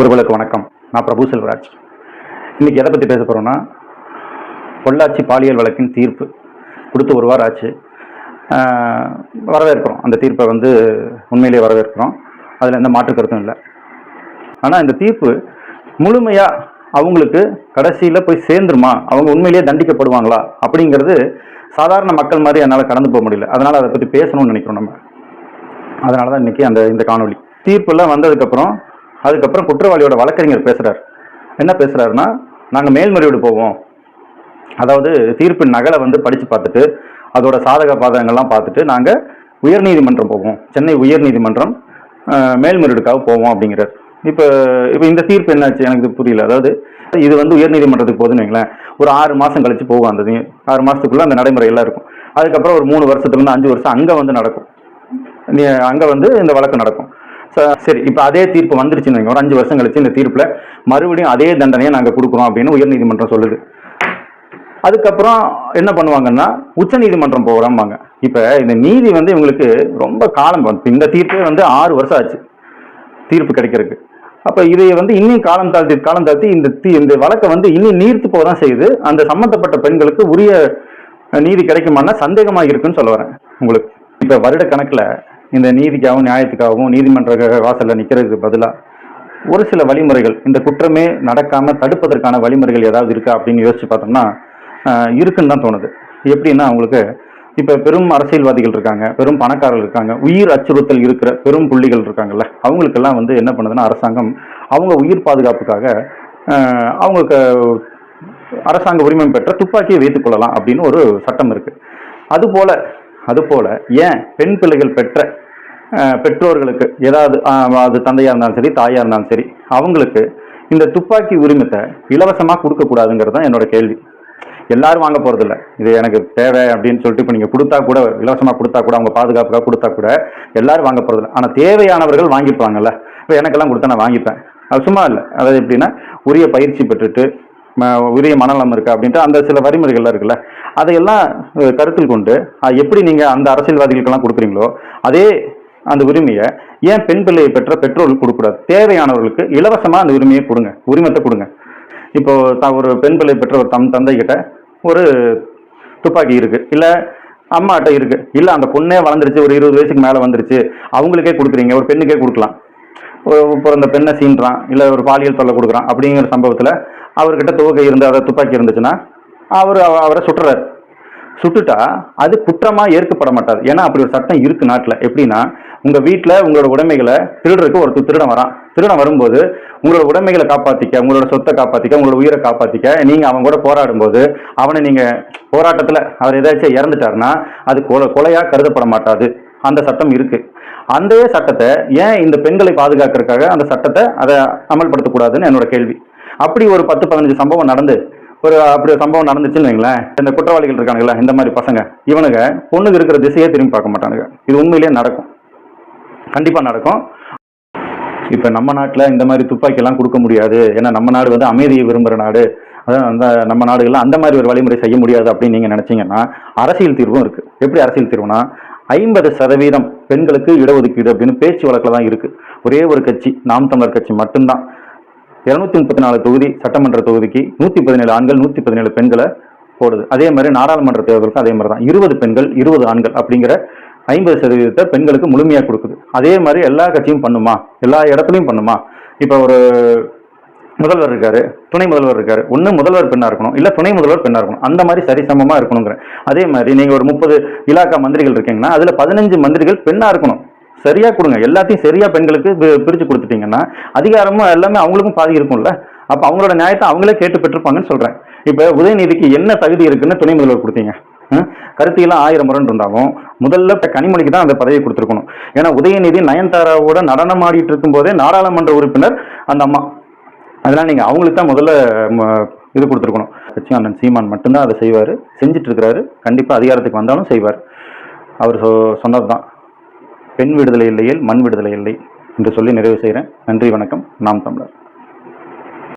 உறவுகளுக்கு வணக்கம். நான் பிரபு செல்வராஜ். இன்றைக்கி எதை பற்றி பேச போகிறோன்னா பொள்ளாச்சி பாலியல் வழக்கின் தீர்ப்பு கொடுத்து ஒரு வாரம் ஆச்சு. வரவேற்கிறோம். அந்த தீர்ப்பை வந்து உண்மையிலேயே வரவேற்கிறோம். அதில் எந்த மாற்று கருத்தும் இல்லை. ஆனால் இந்த தீர்ப்பு முழுமையாக அவங்களுக்கு கடைசியில் போய் சேர்ந்துருமா? அவங்க உண்மையிலேயே தண்டிக்கப்படுவாங்களா? அப்படிங்கிறது சாதாரண மக்கள் மாதிரி என்னால் கடந்து போக முடியல. அதனால் அதை பற்றி பேசணும்னு நினைக்கிறோம் நம்ம. அதனால தான் இன்னைக்கு அந்த இந்த காணொளி. தீர்ப்பெல்லாம் வந்ததுக்கப்புறம் அதுக்கப்புறம் குற்றவாளியோட வழக்கறிஞர் பேசுகிறார் என்ன பேசுகிறாருன்னா நாங்கள் மேல்முறையீடு போவோம். அதாவது தீர்ப்பின் நகலை வந்து படித்து பார்த்துட்டு அதோட சாதக பாதகங்கள்லாம் பார்த்துட்டு நாங்கள் உயர்நீதிமன்றம் போவோம். சென்னை உயர்நீதிமன்றம் மேல்முறையீடுக்காக போவோம் அப்படிங்கிறார். இப்போ இப்போ இந்த தீர்ப்பு என்னாச்சு? எனக்கு புரியல. அதாவது இது வந்து உயர்நீதிமன்றத்துக்கு போகுதுன்னு வைங்களேன். ஒரு ஆறு மாதம் கழிச்சு போகும் அந்த ஆறு மாதத்துக்குள்ளே அந்த நடைமுறை எல்லாம் இருக்கும். அதுக்கப்புறம் ஒரு மூணு வருஷத்துலேருந்து அஞ்சு வருஷம் அங்கே வந்து நடக்கும். நீ அங்கே வந்து இந்த வழக்கு நடக்கும். சரி இப்போ அதே தீர்ப்பு வந்துருச்சுன்னு வைங்க. ஒரு அஞ்சு வருஷம் கழிச்சு இந்த தீர்ப்பில் மறுபடியும் அதே தண்டனையை நாங்கள் கொடுக்குறோம் அப்படின்னு உயர்நீதிமன்றம் சொல்லுது. அதுக்கப்புறம் என்ன பண்ணுவாங்கன்னா உச்சநீதிமன்றம் போகிறாம்பாங்க இப்போ இந்த நீதி வந்து இவங்களுக்கு ரொம்ப காலம் வந்து இந்த தீர்ப்பே வந்து ஆறு வருஷம் ஆச்சு தீர்ப்பு கிடைக்கிறதுக்கு. அப்போ இதை வந்து இன்னும் காலம் தாழ்த்தி காலம் தாழ்த்தி இந்த தீ இந்த வழக்கை வந்து இன்னும் நீர்த்து போக தான் செய்யுது. அந்த சம்மந்தப்பட்ட பெண்களுக்கு உரிய நீதி கிடைக்குமானா சந்தேகமாக இருக்குன்னு சொல்ல வரேன் உங்களுக்கு. இப்போ வருட கணக்கில் இந்த நீதிக்காகவும் நியாயத்துக்காகவும் நீதிமன்ற வாசலில் நிற்கிறதுக்கு பதிலாக ஒரு சில வழிமுறைகள். இந்த குற்றமே நடக்காமல் தடுப்பதற்கான வழிமுறைகள் ஏதாவது இருக்கா அப்படின்னு யோசிச்சு பார்த்தோம்னா இருக்குன்னு தான் தோணுது. எப்படின்னா அவங்களுக்கு இப்போ பெரும் அரசியல்வாதிகள் இருக்காங்க பெரும் பணக்காரர்கள் இருக்காங்க உயிர் அச்சுறுத்தல் இருக்கிற பெரும் புள்ளிகள் இருக்காங்கல்ல அவங்களுக்கெல்லாம் வந்து என்ன பண்ணுதுன்னா அரசாங்கம் அவங்க உயிர் பாதுகாப்புக்காக அவங்களுக்கு அரசாங்க உரிமை பெற்ற துப்பாக்கியை வைத்துக் கொள்ளலாம் அப்படின்னு ஒரு சட்டம் இருக்குது அதுபோல் அதுபோல ஏன் பெண் பிள்ளைகள் பெற்ற பெற்றோர்களுக்கு ஏதாவது அது தந்தையாக இருந்தாலும் சரி தாயாக இருந்தாலும் சரி அவங்களுக்கு இந்த துப்பாக்கி உரிமத்தை இலவசமாக கொடுக்கக்கூடாதுங்கிறது தான் என்னோட கேள்வி. எல்லாரும் வாங்க போகிறதில்ல இது எனக்கு தேவை அப்படின்னு சொல்லிட்டு இப்போ நீங்கள் கொடுத்தா கூட இலவசமாக கொடுத்தா கூட அவங்க பாதுகாப்புக்காக கொடுத்தா கூட எல்லாரும் வாங்க போகிறதில்ல ஆனால் தேவையானவர்கள் வாங்கிப்பாங்கல்ல. இப்போ எனக்கெல்லாம் கொடுத்தா நான் வாங்கிப்பேன். அது சும்மா இல்லை. அதாவது எப்படின்னா உரிய பயிற்சி பெற்றுட்டு உரிய மனநலம் இருக்கு அப்படின்ட்டு அந்த சில வரிமுறைகள்லாம் இருக்குல்ல. அதையெல்லாம் கருத்தில் கொண்டு எப்படி நீங்கள் அந்த அரசியல்வாதிகளுக்கெல்லாம் கொடுக்குறீங்களோ அதே அந்த உரிமையை ஏன் பெண் பிள்ளையை பெற்ற பெற்றோர்கள் கொடுக்கக்கூடாது? தேவையானவர்களுக்கு இலவசமாக அந்த உரிமையை கொடுங்க உரிமத்தை கொடுங்க. இப்போ த ஒரு பெண் பிள்ளை பெற்ற ஒரு தம் தந்தைகிட்ட ஒரு துப்பாக்கி இருக்கு இல்லை அம்மாட்ட இருக்கு இல்லை அந்த பொண்ணே வளர்ந்துருச்சு ஒரு இருபது வயசுக்கு மேலே வந்துருச்சு அவங்களுக்கே கொடுக்குறீங்க ஒரு பெண்ணுக்கே கொடுக்கலாம். ஒரு- இப்போ பெண்ணை சீன்றான் இல்லை ஒரு பாலியல் தொல்லை கொடுக்குறான் அப்படிங்கிற சம்பவத்தில் அவர்கிட்ட துவக்கை இருந்து அதை துப்பாக்கி இருந்துச்சுன்னா அவர் அவரை சுட்டுறாரு. சுட்டுட்டா அது குற்றமாக ஏற்கப்பட மாட்டாது. ஏன்னா அப்படி ஒரு சட்டம் இருக்குது நாட்டில். எப்படின்னா உங்கள் வீட்டில் உங்களோட உடைமைகளை திருடுறதுக்கு ஒரு திருடன் வரான். திருடன் வரும்போது உங்களோட உடைமைகளை காப்பாற்றிக்க உங்களோட சொத்தை காப்பாற்றிக்க உங்களோட உயிரை காப்பாற்றிக்க நீங்கள் அவன் கூட போராடும்போது அவனை நீங்கள் போராட்டத்தில் அவர் ஏதாச்சும் இறந்துட்டாருன்னா அது கொலை கொலையாக கருதப்பட மாட்டாது. அந்த சட்டம் இருக்குது அந்த சட்டத்தை ஏன் இந்த பெண்களை பாதுகாக்கிறதுக்காக அந்த சட்டத்தை அதை அமல்படுத்தக்கூடாதுன்னு என்னோட கேள்வி. அப்படி ஒரு பத்து பதினஞ்சு சம்பவம் நடந்து ஒரு அப்படி ஒரு சம்பவம் நடந்துச்சுன்னு வைங்களேன் இந்த குற்றவாளிகள் இருக்கானுங்களா இந்த மாதிரி பசங்க இவனுங்க பொண்ணுக்கு இருக்கிற திசையே திரும்பி பார்க்க மாட்டானுங்க. இது உண்மையிலேயே நடக்கும். கண்டிப்பாக நடக்கும். இப்போ நம்ம நாட்டில் இந்த மாதிரி துப்பாக்கியெல்லாம் கொடுக்க முடியாது. ஏன்னா நம்ம நாடு வந்து அமைதியை விரும்புகிற நாடு. அதான் அந்த நம்ம நாடுகளில் அந்த மாதிரி ஒரு வழிமுறை செய்ய முடியாது அப்படின்னு நீங்கள் நினச்சிங்கன்னா அரசியல் தீர்வும் இருக்குது எப்படி அரசியல் தீர்வுனா ஐம்பது சதவீதம் பெண்களுக்கு இடஒதுக்கீடு அப்படின்னு பேச்சு வழக்கில் தான் இருக்குது ஒரே ஒரு கட்சி நாம் தமிழர் கட்சி மட்டும்தான். இருநூத்தி முப்பத்தி நாலு தொகுதி சட்டமன்ற தொகுதிக்கு நூற்றி பதினேழு ஆண்கள் நூற்றி பதினேழு பெண்களை போடுது. அதே மாதிரி நாடாளுமன்ற தேர்தலுக்கு அதே மாதிரி தான். இருபது பெண்கள் இருபது ஆண்கள் அப்படிங்கிற ஐம்பது சதவீதத்தை பெண்களுக்கு முழுமையாக கொடுக்குது. அதே மாதிரி எல்லா கட்சியும் பண்ணுமா? எல்லா இடத்துலையும் பண்ணுமா? இப்போ ஒரு முதல்வர் இருக்காரு துணை முதல்வர் இருக்காரு. ஒன்று முதல்வர் பெண்ணாக இருக்கணும் இல்லை துணை முதல்வர் பெண்ணாக இருக்கணும். அந்த மாதிரி சரிசமமாக இருக்கணுங்கிற. அதே மாதிரி நீங்கள் ஒரு முப்பது இலாக்கா மந்திரிகள் இருக்கீங்கன்னா அதில் பதினஞ்சு மந்திரிகள் பெண்ணாக இருக்கணும். சரியாக கொடுங்க. எல்லாத்தையும் சரியாக பெண்களுக்கு பி- கொடுத்துட்டீங்கன்னா அதிகாரமும் எல்லாமே அவங்களுக்கும் பாதி இருக்கும்ல? அப்போ அவங்களோட நியாயத்தை அவங்களே கேட்டு பெற்றிருப்பாங்கன்னு சொல்கிறேன் இப்போ உதயநிதிக்கு என்ன தகுதி இருக்குன்னு துணை முதல்வர் கொடுத்தீங்க? கருத்தியெல்லாம் ஆயிரம் முரண் இருந்தாலும் முதல்ல கனிமொழிக்கு தான் அந்த பதவியை கொடுத்துருக்கணும். ஏன்னா உதயநிதி நயன்தாராவோட நடனம் ஆடிட்டு இருக்கும்போதே நாடாளுமன்ற உறுப்பினர் அந்த அம்மா. அதெல்லாம் நீங்கள் அவங்களுக்கு தான் முதல்ல ம, இது கொடுத்துருக்கணும். கட்சி அண்ணன் சீமான் மட்டும்தான் அதை செய்வார். செஞ்சுட்டு இருக்கிறாரு. கண்டிப்பாக அதிகாரத்துக்கு வந்தாலும் செய்வார். அவர் சொ சொன்னது தான் பெண் விடுதலை இல்லையில் மண் விடுதலை இல்லை என்று சொல்லி நிறைவு செய்கிறேன். நன்றி வணக்கம். நாம் தமிழர்.